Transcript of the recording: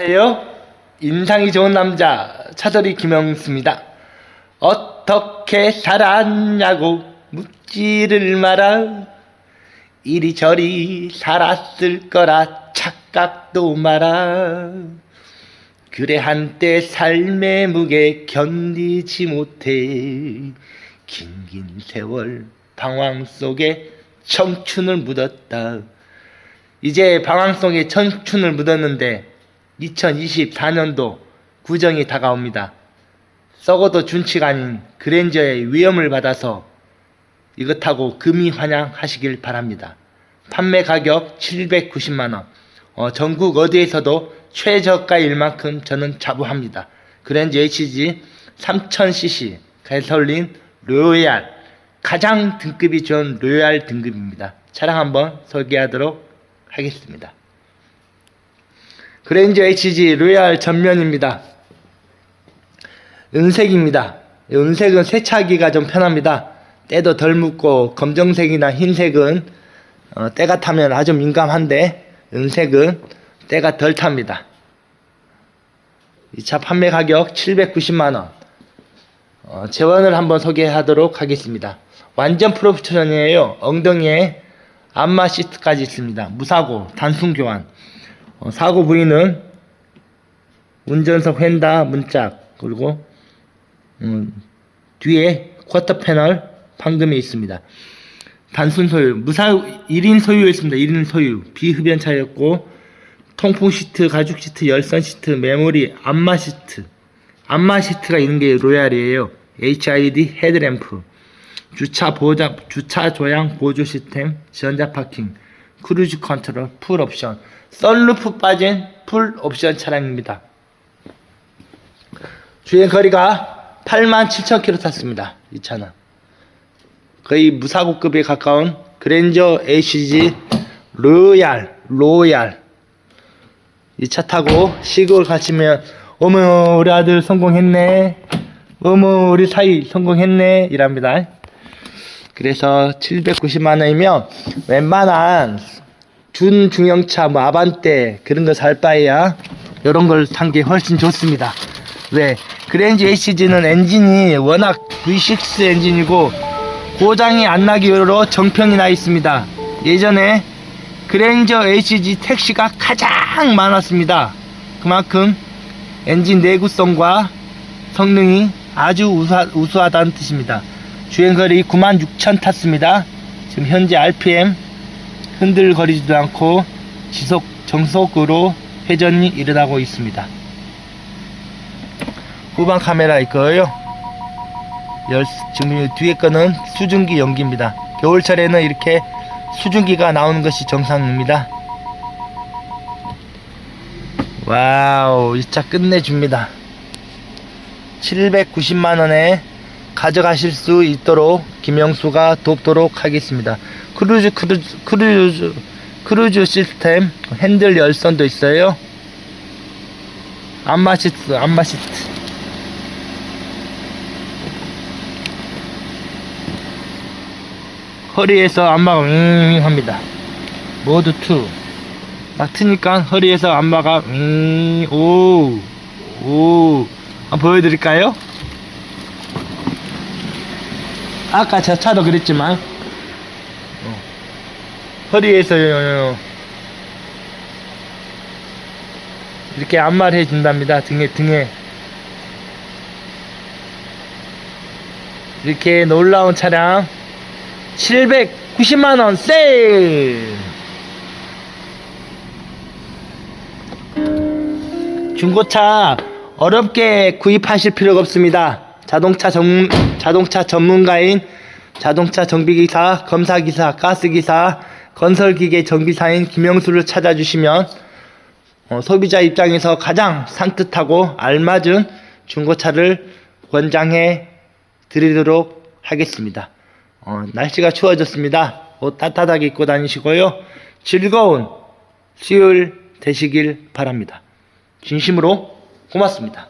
안녕하세요. 인상이 좋은 남자 차돌이 김영수입니다. 어떻게 살았냐고 묻지를 마라. 이리저리 살았을 거라 착각도 마라. 그래 한때 삶의 무게 견디지 못해 긴긴 세월 방황 속에 청춘을 묻었다. 이제 방황 속에 청춘을 묻었는데 2024년도 구정이 다가옵니다. 썩어도 준치가 아닌 그랜저의 위험을 받아서 이것 타고 금이 환영하시길 바랍니다. 판매 가격 790만원. 어, 전국 어디에서도 최저가일 만큼 저는 자부합니다. 그랜저 HG 3000cc 가솔린 로얄 가장 등급이 좋은 로얄 등급입니다. 차량 한번 소개하도록 하겠습니다. 그랜저 HG 로얄 전면입니다. 은색입니다. 이 은색은 세차하기가 좀 편합니다. 때도 덜 묻고 검정색이나 흰색은 어, 때가 타면 아주 민감한데 은색은 때가 덜 탑니다. 이 차 판매 가격 790만원. 어, 재원을 한번 소개하도록 하겠습니다. 완전 프로포션이에요. 엉덩이에 안마 시트까지 있습니다. 무사고, 단순 교환. 어, 사고 부위는 운전석 휀다 문짝 그리고 음, 뒤에 쿼터 패널 방금이 있습니다. 단순 소유, 무사 1인 소유였습니다. 1인 소유. 비흡연 차였고 통풍 시트, 가죽 시트, 열선 시트, 메모리, 안마 시트. 안마 시트가 있는 게 로얄이에요. HID 헤드램프. 주차 보장, 주차 조향 보조 시스템, 전자 파킹, 크루즈 컨트롤, 풀 옵션, 썬루프 빠진 풀 옵션 차량입니다. 주행 거리가 87,000km 탔습니다. 이 차는. 거의 무사고급에 가까운 그랜저 HG 로얄, 로얄. 이 차 타고 시골 가시면, 어머, 우리 아들 성공했네. 어머, 우리 사이 성공했네. 이랍니다. 그래서 790만 원이면 웬만한 준 중형차, 뭐 아반떼 그런 거 살 바에야 이런 걸 산 게 훨씬 좋습니다. 왜? 그랜저 HG는 엔진이 워낙 V6 엔진이고 고장이 안 나기로 정평이 나 있습니다. 예전에 그랜저 HG 택시가 가장 많았습니다. 그만큼 엔진 내구성과 성능이 아주 우수하, 우수하다는 뜻입니다. 주행거리 96,000 탔습니다. 지금 현재 RPM 흔들거리지도 않고 지속 정속으로 회전이 일어나고 있습니다. 후방 카메라 있고요. 열, 지금 이 뒤에 거는 수증기 연기입니다. 겨울철에는 이렇게 수증기가 나오는 것이 정상입니다. 와우, 이 차 끝내줍니다. 790만원에 가져가실 수 있도록 김영수가 돕도록 하겠습니다. 크루즈, 크루즈, 크루즈, 크루즈 시스템, 핸들 열선도 있어요. 안마 시트, 안마 시트. 허리에서 안마가 윙 합니다. 투. 딱 트니까 허리에서 안마가 윙, 오, 오. 한번 보여드릴까요? 아까 저 차도 그랬지만, 어. 허리에서 이렇게 안마를 해준답니다. 등에, 등에. 이렇게 놀라운 차량 790만원 세일! 중고차 어렵게 구입하실 필요가 없습니다. 자동차 전 자동차 전문가인 자동차 정비기사, 검사기사, 가스기사, 건설기계 전기사인 김영수를 찾아주시면 어, 소비자 입장에서 가장 산뜻하고 알맞은 중고차를 권장해 드리도록 하겠습니다. 어, 날씨가 추워졌습니다. 옷 따뜻하게 입고 다니시고요. 즐거운 수요일 되시길 바랍니다. 진심으로 고맙습니다.